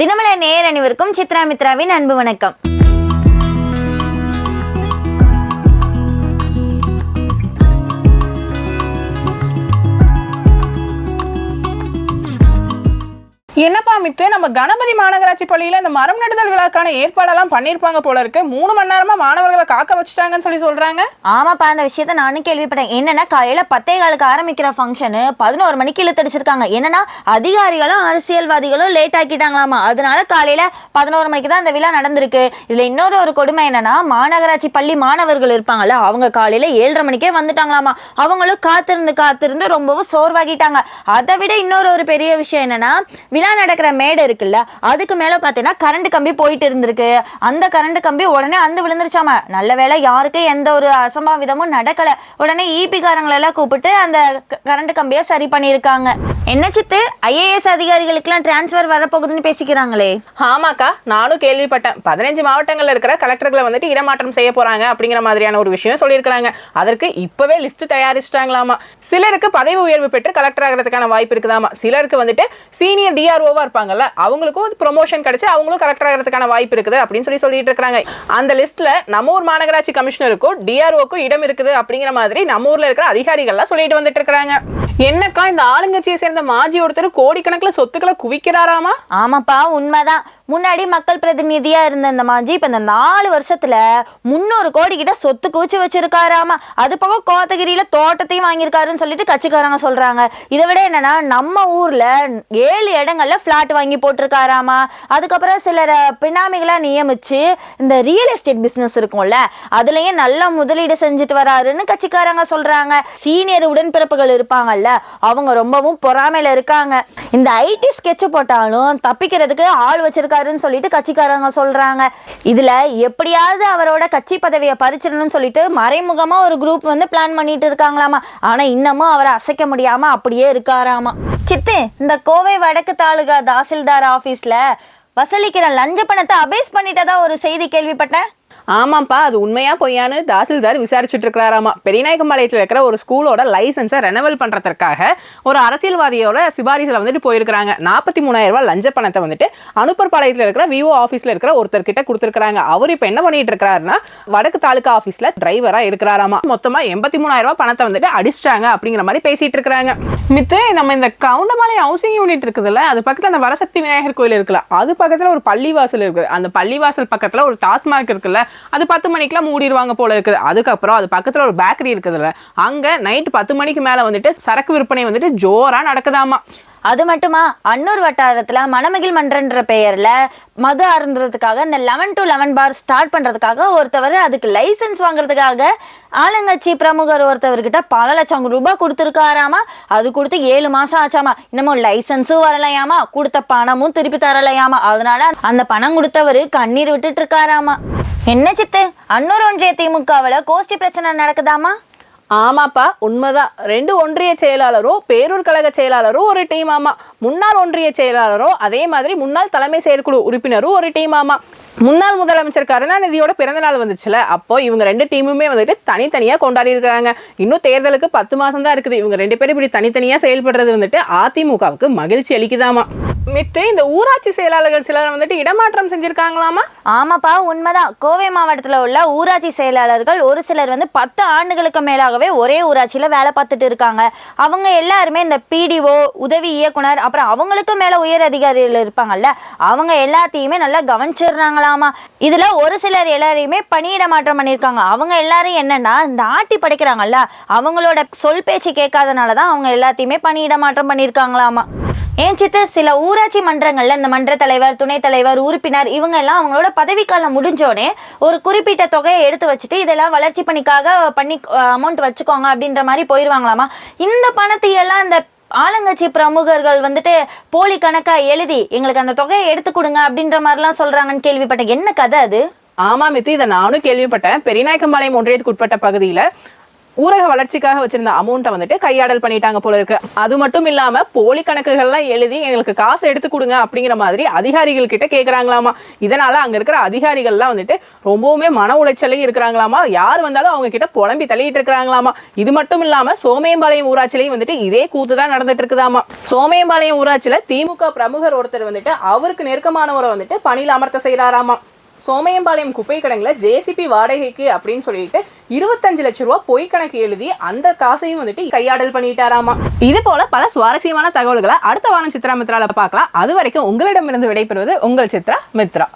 தினமலை நேர் அனைவருக்கும் சித்ரா மித்ராவின் அன்பு வணக்கம். என்னப்பா மித்து நம்ம கணபதி மாநகராட்சி பள்ளியில இந்த மரம் நடுதல் விழாக்கான ஏற்பாடெல்லாம் பண்ணிருப்பாங்க போல இருக்கு. மூணு மணி நேரமா மாணவர்களை காக்க வச்சுட்டாங்கன்னு சொல்லி சொல்றாங்க. ஆமாப்பா அந்த விஷயத்த நானும் கேள்விப்பட்டேன். என்னன்னா காலையில பத்தே காலுக்கு ஆரம்பிக்கிற ஃபங்க்ஷனு பதினோரு மணிக்கு இழுத்தடிச்சிருக்காங்க. என்னன்னா அதிகாரிகளும் அரசியல்வாதிகளும் லேட் ஆக்கிட்டாங்களாமா. அதனால காலையில பதினோரு மணிக்கு தான் இந்த விழா நடந்திருக்கு. இதுல இன்னொரு ஒரு கொடுமை என்னன்னா மாநகராட்சி பள்ளி மாணவர்கள் இருப்பாங்கல்ல அவங்க காலையில ஏழரை மணிக்கே வந்துட்டாங்களாமா. அவங்களும் காத்திருந்து காத்திருந்து ரொம்பவும் சோர்வாகிட்டாங்க. அதை விட இன்னொரு ஒரு பெரிய விஷயம் என்னன்னா விழா நடக்கிற மேடை இருக்குல்ல அதுக்கு மேலே பார்த்தீங்கன்னா கரண்ட் கம்பி போயிட்டு இருந்திருக்கு. அந்த கரண்ட் கம்பி உடனே அந்த விழுந்துருச்சாம? நல்ல வேளை யாருக்கும் எந்த ஒரு அசம்பாவிதமும் நடக்கல. உடனே ஈபிகாரங்களெல்லாம் கூப்பிட்டு அந்த கரண்ட் கம்பியை சரி பண்ணியிருக்காங்க. என்ன சித்து? ஐஏஎஸ் அதிகாரிகளுக்கெல்லாம் டிரான்ஸ்ஃபர் வரப்போகுதுன்னு பேசிக்கிறாங்களே. ஆமாக்கா நானும் கேள்விப்பட்டேன். பதினஞ்சு மாவட்டங்களில் இருக்கிற கலெக்டர்களை வந்துட்டு இடமாற்றம் செய்ய போறாங்க அப்படிங்கிற மாதிரியான ஒரு விஷயம் சொல்லியிருக்கிறாங்க. அதற்கு இப்பவே லிஸ்ட் தயாரிச்சிட்டாங்களாமா. சிலருக்கு பதவி உயர்வு பெற்று கலெக்டர் ஆகிறதுக்கான வாய்ப்பு இருக்குதாமா. சிலருக்கு வந்துட்டு சீனியர் டிஆர்ஓவா இருப்பாங்கல்ல அவங்களுக்கும் ப்ரொமோஷன் கிடைச்சு அவங்களும் கலெக்டர் ஆகிறதுக்கான வாய்ப்பு இருக்குது அப்படின்னு சொல்லி சொல்லிட்டு இருக்காங்க அந்த லிஸ்ட்ல நம்ம ஊர் மாநகராட்சி கமிஷனருக்கும் டிஆர்ஓக்கும் இடம் இருக்குது அப்படிங்கிற மாதிரி நம்ம ஊர்ல இருக்கிற அதிகாரிகள்லாம் சொல்லிட்டு வந்துட்டு இருக்காங்க என்னக்கா இந்த ஆளுங்கட்சியை சேர்ந்த மாஜி ஒருத்தர் கோடிக்கணக்கில் சொத்துக்களை குவிக்கிறாராமா? ஆமாப்பா உண்மைதான். முன்னாடி மக்கள் பிரதிநிதியா இருந்த இந்த மாஞ்சி இப்ப இந்த நாலு வருஷத்துல முந்நூறு கோடி கிட்ட சொத்து கூச்சி வச்சிருக்காராமா. அது போக கோத்தகிரியில தோட்டத்தையும் வாங்கியிருக்காருன்னு சொல்லிட்டு கட்சிக்காரங்க சொல்றாங்க. இதை விட என்னன்னா நம்ம ஊர்ல ஏழு இடங்கள்ல பிளாட் வாங்கி போட்டிருக்காராமா. அதுக்கப்புறம் சிலர் பினாமிகளா நியமிச்சு இந்த ரியல் எஸ்டேட் பிசினஸ் இருக்கும்ல அதுலேயே நல்ல முதலீடு செஞ்சுட்டு வராருன்னு கட்சிக்காரங்க சொல்றாங்க. சீனியர் உடன்பிறப்புகள் இருப்பாங்கல்ல அவங்க ரொம்பவும் பொறாமையில இருக்காங்க. இந்த ஐடி ஸ்கெட்ச் போட்டாலும் தப்பிக்கிறதுக்கு ஆள் வச்சிருக்காருன்னு சொல்லிட்டு கட்சிக்காரங்க சொல்றாங்க. இதுல எப்படியாவது அவரோட கட்சி பதவியை பறிச்சிடணும்னு சொல்லிட்டு மறைமுகமா ஒரு குரூப் வந்து பிளான் பண்ணிட்டு இருக்காங்களாமா. ஆனா இன்னமும் அவரை அசைக்க முடியாம அப்படியே இருக்காராமா. சித்து இந்த கோவை வடக்கு தாலுகா தாசில்தார் ஆபீஸ்ல வசூலிக்கிற லஞ்ச பணத்தை அபேஸ் பண்ணிட்டதா ஒரு செய்தி கேள்விப்பட்டேன். ஆமாம்ப்பா அது உண்மையாக பொய்யான்னு தாசில்தார் விசாரிச்சுட்டு இருக்கிறாராமா. பெரியநாயக்கம்பாளையத்தில் இருக்கிற ஒரு ஸ்கூலோட லைசன்ஸை ரெனவல் பண்ணுறதுக்காக ஒரு அரசியல்வாதியோட சிபாரிசில் வந்துட்டு போயிருக்கிறாங்க. நாற்பத்தி மூணாயிரம் ரூபாய் லஞ்ச பணத்தை வந்துட்டு அனுப்பர்பாளையத்தில் இருக்கிற விஓ ஆஃபீஸில் இருக்கிற ஒருத்தர் கிட்ட கொடுத்துருக்காங்க அவர் இப்போ என்ன பண்ணிட்டு இருக்கிறாருன்னா வடக்கு தாலுகா ஆஃபீஸில் டிரைவராக இருக்கிறாராமா. மொத்தமாக எண்பத்தி மூணாயிரம் ரூபாய் பணத்தை வந்துட்டு அடிச்சிட்டாங்க அப்படிங்கிற மாதிரி பேசிட்டு இருக்கிறாங்க. மித்து நம்ம இந்த கவுண்டமலை ஹவுசிங் யூனிட் இருக்குதுல்ல அது பக்கத்தில் அந்த வரசக்தி விநாயகர் கோயில் இருக்குல்ல அது பக்கத்தில் ஒரு பள்ளிவாசல் இருக்குது. அந்த பள்ளிவாசல் பக்கத்தில் ஒரு டாஸ்மாக் இருக்குல்ல அது பத்து மணிக்கெல்லாம் மூடிடுவாங்க போல இருக்குது. அதுக்கப்புறம் அது பக்கத்தில் ஒரு பேக்கரி இருக்குதுல்ல அங்கே நைட் பத்து மணிக்கு மேலே வந்துட்டு சரக்கு விற்பனை வந்துட்டு ஜோராக நடக்குதாமா. அது மட்டுமா? அன்னூர் வட்டாரத்தில் மணமகிழ் மன்றன்ற பெயரில் மது அருந்துறதுக்காக இந்த eleven to eleven bar start பண்ணுறதுக்காக ஒருத்தவர் அதுக்கு லைசன்ஸ் வாங்குறதுக்காக ஆளுங்கட்சி பிரமுகர் ஒருத்தவர்கிட்ட பல லட்சம் ரூபாய் கொடுத்துருக்காராமா? அது கொடுத்து ஏழு மாதம் ஆச்சாமா? இன்னமும் லைசென்ஸும் வரலையாமா? கொடுத்த பணமும் திருப்பி தரலையாமா? அதனால அந்த பணம் கொடுத்தவர் கண்ணீர் விட்டுட்டு இருக்காராமா? என்ன சித்து? அன்னூர் ஒன்றிய திமுகவில் கோஷ்டி பிரச்சனை நடக்குதாமா? ஆமாப்பா உண்மைதான். ரெண்டு ஒன்றிய செயலாளரும் பேரூர் கழக செயலாளரும் ஒரு டீம் ஆமா. முன்னாள் ஒன்றிய செயலாளரும் அதே மாதிரி முன்னாள் தலைமை செயற்குழு உறுப்பினரும் ஒரு டீம் ஆமா. முன்னாள் முதலமைச்சர் கருணாநிதியோட பிறந்த நாள் வந்துச்சுல அப்போ இவங்க ரெண்டு டீமுமே வந்துட்டு தனித்தனியா கொண்டாடி இருக்கிறாங்க. இன்னும் தேர்தலுக்கு பத்து மாசம் தான் இருக்குது. இவங்க ரெண்டு பேரும் இப்படி தனித்தனியா செயல்படுறது வந்துட்டு அதிமுகவுக்கு மகிழ்ச்சி அளிக்குதாமா. மித்து இந்த ஊராட்சி செயலாளர்கள் சிலர் வந்துட்டு இடமாற்றம் செஞ்சிருக்காங்களாமா? ஆமாப்பா உண்மைதான். கோவை மாவட்டத்தில் உள்ள ஊராட்சி செயலாளர்கள் ஒரு சிலர் வந்து பத்து ஆண்டுகளுக்கு மேலாகவே ஒரே ஊராட்சியில் வேலை பார்த்துட்டு இருக்காங்க. அவங்க எல்லாருமே இந்த பிடிஓ உதவி இயக்குனர் அப்புறம் அவங்களுக்கு மேலே உயர் அதிகாரிகள் இருப்பாங்கல்ல அவங்க எல்லாத்தையுமே நல்லா கவனிச்சிடுறாங்களாமா? இதில் ஒரு சிலர் எல்லாரையுமே பணியிட மாற்றம் பண்ணியிருக்காங்க. அவங்க எல்லாரும் என்னன்னா இந்த ஆட்டி படைக்கிறாங்கல்ல அவங்களோட சொல் பேச்சு கேட்காதனால தான் அவங்க எல்லாத்தையுமே பணியிட மாற்றம் பண்ணியிருக்காங்களாமா? ஏன் சித்து சில ஊராட்சி மன்றங்களில் இந்த மன்ற தலைவர் துணைத் தலைவர் உறுப்பினர் இவங்க எல்லாம் அவங்களோட பதவிக்காலம் முடிஞ்சோடனே ஒரு குறிப்பிட்ட தொகையை எடுத்து வச்சுட்டு இதெல்லாம் வளர்ச்சி பணிக்காக பண்ணி அமௌண்ட் வச்சுக்கோங்க அப்படின்ற மாதிரி போயிடுவாங்களாமா இந்த பணத்தையெல்லாம் இந்த ஆளுங்கட்சி பிரமுகர்கள் வந்துட்டு போலி கணக்காக எழுதி எங்களுக்கு அந்த தொகையை எடுத்து கொடுங்க அப்படின்ற மாதிரிலாம் சொல்கிறாங்கன்னு கேள்விப்பட்டேன். என்ன கதை அது? ஆமா மித்து இதை நானும் கேள்விப்பட்டேன். பெரியநாயக்கம்பாளையம் ஒன்றியத்துக்கு உட்பட்ட பகுதியில் ஊரக வளர்ச்சிக்காக வச்சிருந்த அமௌண்ட்டை வந்துட்டு கையாடல் பண்ணிட்டாங்க போல இருக்கு. அது மட்டும் இல்லாம போலி கணக்குகள்லாம் எழுதி எங்களுக்கு காசு எடுத்து கொடுங்க அப்படிங்கிற மாதிரி அதிகாரிகள் கிட்ட கேட்கறாங்களாமா இதனால அங்க இருக்கிற அதிகாரிகள்லாம் வந்துட்டு ரொம்பவுமே மன உளைச்சலையும் இருக்கிறாங்களாமா. யார் வந்தாலும் அவங்க கிட்ட புலம்பி தள்ளிட்டு இருக்கிறாங்களாமா. இது மட்டும் இல்லாம சோமயம்பாளையம் ஊராட்சிலையும் வந்துட்டு இதே கூத்து தான் நடந்துட்டு இருக்குதாமா. சோமயம்பாளையம் ஊராட்சியில திமுக பிரமுகர் ஒருத்தர் வந்துட்டு அவருக்கு நெருக்கமானவரை வந்துட்டு பணியில் அமர்த்த செய்யறாராமா சோமயம்பாளையம் குப்பை கிடங்குல ஜேசிபி வாடகைக்கு அப்படின்னு சொல்லிட்டு இருபத்தஞ்சு லட்ச ரூபா பொய் கணக்கு எழுதி அந்த காசையும் வந்துட்டு கையாடல் பண்ணிட்டாராமா. இது போல பல சுவாரஸ்யமான தகவல்களை அடுத்த வாரம் சித்ரா மித்ரால பார்க்கலாம். அது வரைக்கும் உங்களிடமிருந்து விடைபெறுவது உங்கள் சித்ரா மித்ரா.